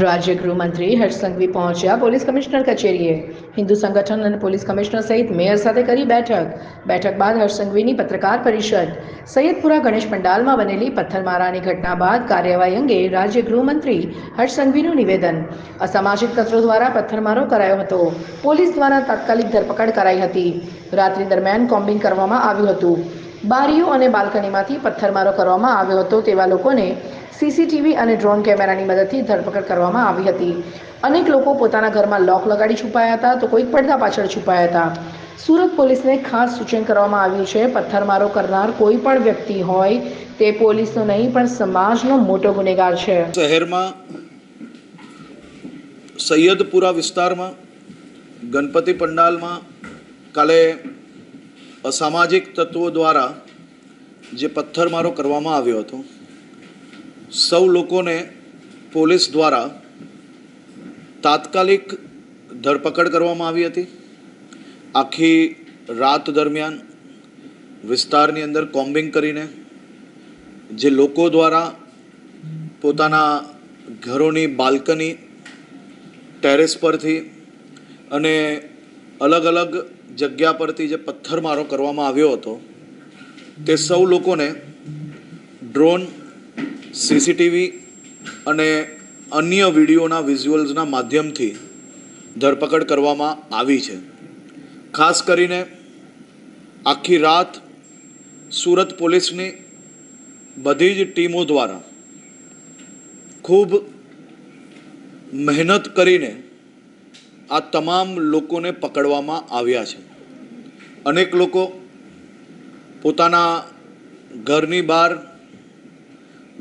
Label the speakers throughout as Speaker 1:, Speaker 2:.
Speaker 1: રાજ્ય ગૃહમંત્રી હર્ષ સંઘવી પહોંચ્યા પોલીસ કમિશનર કચેરીએ. હિન્દુ સંગઠન અને પોલીસ કમિશનર સહિત મેયર સાથે કરી બેઠક. બેઠક બાદ હર્ષ સંઘવીની પત્રકાર પરિષદ. સૈયદપુરા ગણેશ પંડાલમાં બનેલી પથ્થરમારાની ઘટના બાદ કાર્યવાહી અંગે રાજ્ય ગૃહમંત્રી હર્ષ સંઘવીનું નિવેદન. અસામાજિક તત્વો દ્વારા પથ્થરમારો કરાયો હતો. પોલીસ દ્વારા તાત્કાલિક ધરપકડ કરાઈ હતી. રાત્રિ દરમિયાન કોમ્બિંગ કરવામાં આવ્યું હતું. બારીઓ અને બાલ્કનીમાંથી પથ્થરમારો કરવામાં આવ્યો હતો તેવા લોકોને સીસીટીવી અને ડ્રોન કેમેરાની મદદથી ધરપકડ કરવામાં આવી હતી. અનેક લોકો પોતાના ઘરમાં લોક લગાડી છુપાયા હતા તો કોઈક પડદા પાછળ છુપાયા હતા. સુરત પોલીસને ખાસ સૂચન કરવામાં આવ્યું છે, પથ્થરમારો કરનાર કોઈ પણ વ્યક્તિ હોય તે પોલીસનો નહીં, પણ સમાજનો મોટો ગુનેગાર છે.
Speaker 2: શહેરમાં, સૈયદપુરા વિસ્તારમાં, ગણપતિ પંડાલમાં કાલે અસામાજિક તત્વો દ્વારા જે પથ્થરમારો કરવામાં આવ્યો હતો સૌ લોકોને પોલીસ દ્વારા તાત્કાલિક ધરપકડ કરવામાં આવી હતી. આખી રાત દરમિયાન વિસ્તારની અંદર કોમ્બિંગ કરીને જે લોકો દ્વારા પોતાના ઘરોની બાલ્કની, ટેરેસ પરથી અને અલગ અલગ જગ્યા પરથી જે પથ્થરમારો કરવામાં આવ્યો હતો, તે સૌ લોકોને ડ્રોન સીસીટીવી અને અન્ય વિડીયોના વિઝ્યુઅલ્સના માધ્યમથી ધરપકડ કરવામાં આવી છે. ખાસ કરીને આખી રાત સુરત પોલીસની બધી જ ટીમો દ્વારા ખૂબ મહેનત કરીને આ તમામ લોકોને પકડવામાં આવ્યા છે. અનેક લોકો પોતાના ઘરની બહાર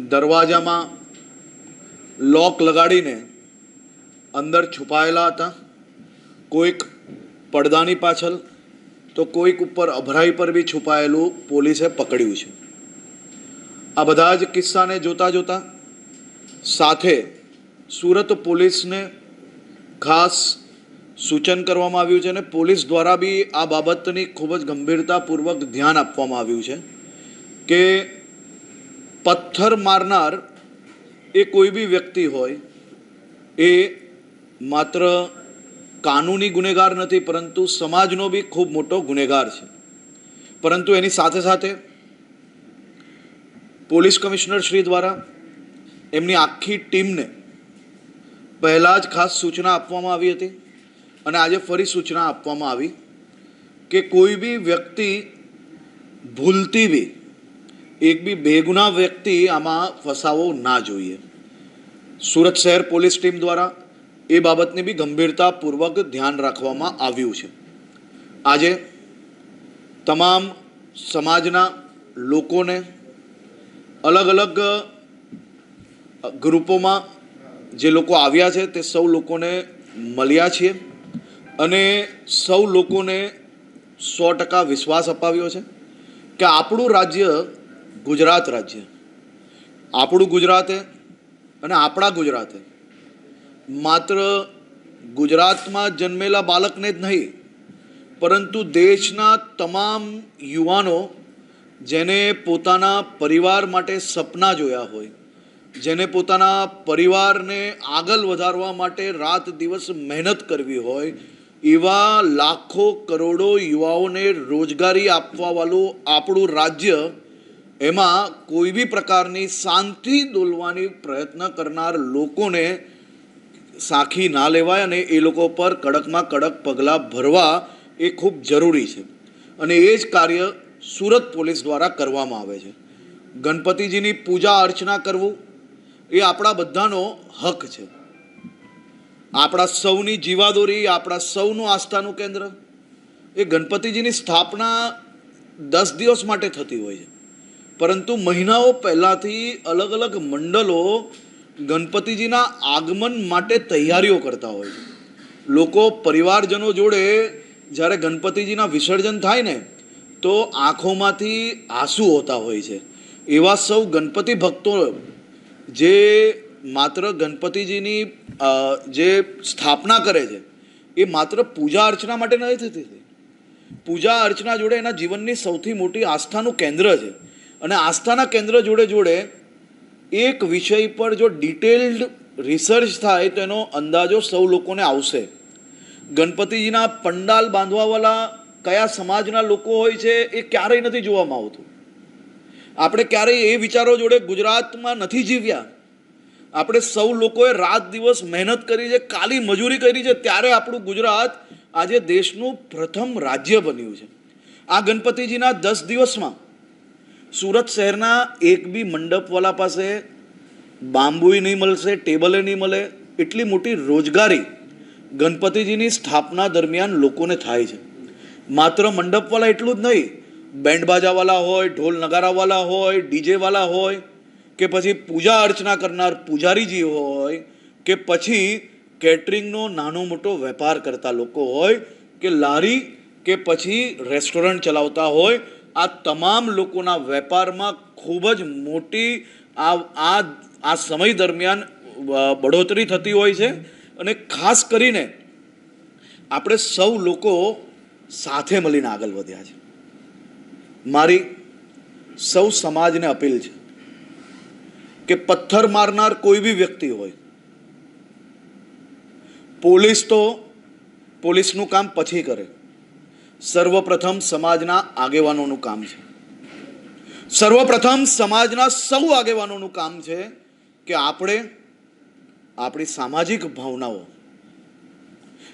Speaker 2: દરવાજામાં લોક લગાડીને અંદર છુપાયેલા હતા. કોઈક પડદાની પાછળ તો કોઈક ઉપર અભરાઈ પર બી છુપાયેલું પોલીસે પકડ્યું છે. આ બધા જ કિસ્સાને જોતા જોતા સાથે સુરત પોલીસને ખાસ સૂચન કરવામાં આવ્યું છે અને પોલીસ દ્વારા બી આ બાબતની ખૂબ જ ગંભીરતાપૂર્વક ધ્યાન આપવામાં આવ્યું છે કે પથ્થર મારનાર એ કોઈ બી વ્યક્તિ હોય, એ માત્ર કાનૂની ગુનેગાર નથી, પરંતુ સમાજનો બી ખૂબ મોટો ગુનેગાર છે. પરંતુ એની સાથે સાથે પોલીસ કમિશનર શ્રી દ્વારા એમની આખી ટીમને પહેલાં જ ખાસ સૂચના આપવામાં આવી હતી અને આજે ફરી સૂચના આપવામાં આવી કે કોઈ બી વ્યક્તિ ભૂલતી બી એક બી બેગુના વ્યક્તિ આમાં ફસાવો ના જોઈએ. સુરત શહેર પોલીસ ટીમ દ્વારા એ બાબતને બી ગંભીરતાપૂર્વક ધ્યાન રાખવામાં આવ્યું છે. આજે તમામ સમાજના લોકોને અલગ અલગ ગ્રુપોમાં જે લોકો આવ્યા છે તે સૌ લોકોને મળ્યા છીએ અને સૌ લોકોને સો ટકા વિશ્વાસ અપાવ્યો છે કે આપણું રાજ્ય ગુજરાત રાજ્ય. આપણું ગુજરાતે અને આપણા ગુજરાતે માત્ર ગુજરાતમાં જન્મેલા બાળકને જ નહીં, પરંતુ દેશના તમામ યુવાનો જેને પોતાના પરિવાર માટે સપના જોયા હોય, જેને પોતાના પરિવારને આગળ વધારવા માટે રાત દિવસ મહેનત કરવી હોય, એવા લાખો કરોડો યુવાઓને રોજગારી આપવાવાળું આપણું રાજ્ય એમાં કોઈ બી પ્રકારની શાંતિ દોલવાની પ્રયત્ન કરનાર લોકોને સાખી ના લેવાય અને એ લોકો પર કડકમાં કડક પગલાં ભરવા એ ખૂબ જરૂરી છે. અને એ જ કાર્ય સુરત પોલીસ દ્વારા કરવામાં આવે છે. ગણપતિજીની પૂજા અર્ચના કરવું એ આપણા બધાનો હક છે. આપણા સૌની જીવાદોરી, આપણા સૌનું આસ્થાનું કેન્દ્ર એ ગણપતિજીની સ્થાપના દસ દિવસ માટે થતી હોય છે. પરંતુ મહિનાઓ પહેલાંથી અલગ અલગ મંડળો ગણપતિજીના આગમન માટે તૈયારીઓ કરતા હોય છે. લોકો પરિવારજનો જોડે જ્યારે ગણપતિજીના વિસર્જન થાય ને, તો આંખોમાંથી આંસુ હોતા હોય છે. એવા સૌ ગણપતિ ભક્તો જે માત્ર ગણપતિજીની જે સ્થાપના કરે છે, એ માત્ર પૂજા અર્ચના માટે નથી થતી. પૂજા અર્ચના જોડે એના જીવનની સૌથી મોટી આસ્થાનું કેન્દ્ર છે. અને આસ્થાના કેન્દ્ર જોડે જોડે એક વિષય પર જો ડિટેલ્ડ રિસર્ચ થાય, તો એનો અંદાજો સૌ લોકોને આવશે. ગણપતિજીના પંડાલ બાંધવાવાળા કયા સમાજના લોકો હોય છે, એ ક્યારેય નથી જોવામાં આવતું. આપણે ક્યારેય એ વિચારો જોડે ગુજરાતમાં નથી જીવ્યા. આપણે સૌ લોકોએ રાત દિવસ મહેનત કરી છે, કાલી મજૂરી કરી છે, ત્યારે આપણું ગુજરાત આજે દેશનું પ્રથમ રાજ્ય બન્યું છે. આ ગણપતિજીના દસ દિવસમાં સુરત શહેરના એક બી મંડપવાલા પાસે બાંબુય નહીં મળશે, ટેબલે નહીં મળે, એટલી મોટી રોજગારી ગણપતિજીની સ્થાપના દરમિયાન લોકોને થાય છે. માત્ર મંડપવાળા એટલું જ નહીં, બેન્ડ બાજાવાળા હોય, ઢોલ નગારાવાલા હોય ડીજેવાળા હોય, કે પછી પૂજા અર્ચના કરનાર પૂજારીજી હોય, કે પછી કેટરિંગનો નાનો મોટો વેપાર કરતા લોકો હોય, કે લારી, કે પછી રેસ્ટોરન્ટ ચલાવતા હોય આ તમામ લોકોના વેપારમાં ખૂબ જ મોટી આ આ આ સમય દરમિયાન બઢોતરી થતી હોય છે. અને ખાસ કરીને આપણે સૌ લોકો સાથે મળીને આગળ વધ્યા છે. મારી સૌ સમાજને અપીલ છે કે પથ્થર મારનાર કોઈ બી વ્યક્તિ હોય, પોલીસ તો પોલીસનું કામ પછી કરે. સર્વપ્રથમ સમાજના આગેવાનોનું કામ છે. સર્વપ્રથમ સમાજના સૌ આગેવાનોનું કામ છે કે આપણે આપણી સામાજિક ભાવનાઓ,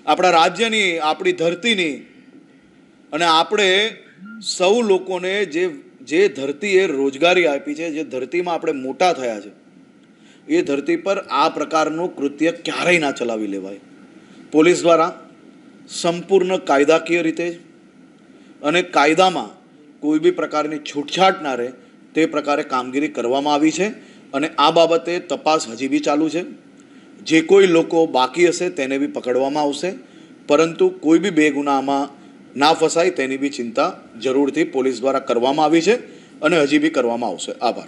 Speaker 2: આપણા રાજ્યની, આપણી ધરતીની અને આપણે સૌ લોકોને જે જે ધરતીએ રોજગારી આપી છે, જે ધરતીમાં આપણે મોટા થયા છે, એ ધરતી પર આ પ્રકારનું કૃત્ય ક્યારેય ના ચલાવી લેવાય. પોલીસ દ્વારા સંપૂર્ણ કાયદાકીય રીતે અને કાયદામાં કોઈ બી પ્રકારની છૂટછાટ ના રહે તે પ્રકારે કામગીરી કરવામાં આવી છે અને આ બાબતે તપાસ હજી બી ચાલુ છે. જે કોઈ લોકો બાકી હશે તેને બી પકડવામાં આવશે, પરંતુ કોઈ બી બે ગુનામાં ના ફસાય તેની બી ચિંતા જરૂરથી પોલીસ દ્વારા કરવામાં આવી છે અને હજી બી કરવામાં આવશે. આભાર.